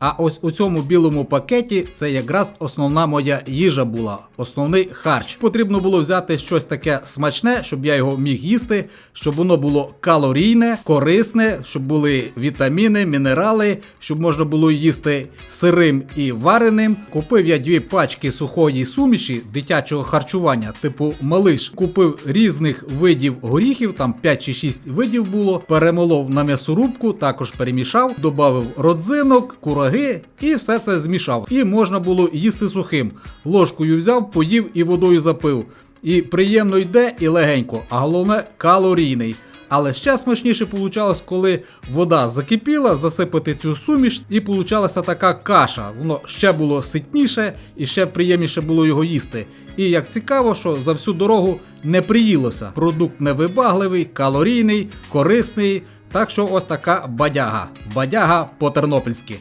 А ось у цьому білому пакеті це якраз основна моя їжа була, основний харч. Потрібно було взяти щось таке смачне, щоб я його міг їсти, щоб воно було калорійне, корисне, щоб були вітаміни, мінерали, щоб можна було їсти сирим і вареним. Купив я дві пачки сухої суміші дитячого харчування, типу малиш. Купив різних видів горіхів, там 5 чи 6 видів було. Перемолов на м'ясорубку, також перемішав, додав родзинок, кураги і все це змішав. І можна було їсти сухим. Ложкою взяв, поїв і водою запив. І приємно йде, і легенько, а головне калорійний. Але ще смачніше получалось, коли вода закипіла, засипати цю суміш, і получалася така каша. Воно ще було ситніше і ще приємніше було його їсти. І як цікаво, що за всю дорогу не приїлося. Продукт невибагливий, калорійний, корисний. Так що ось така бадяга. Бадяга по-тернопільськи.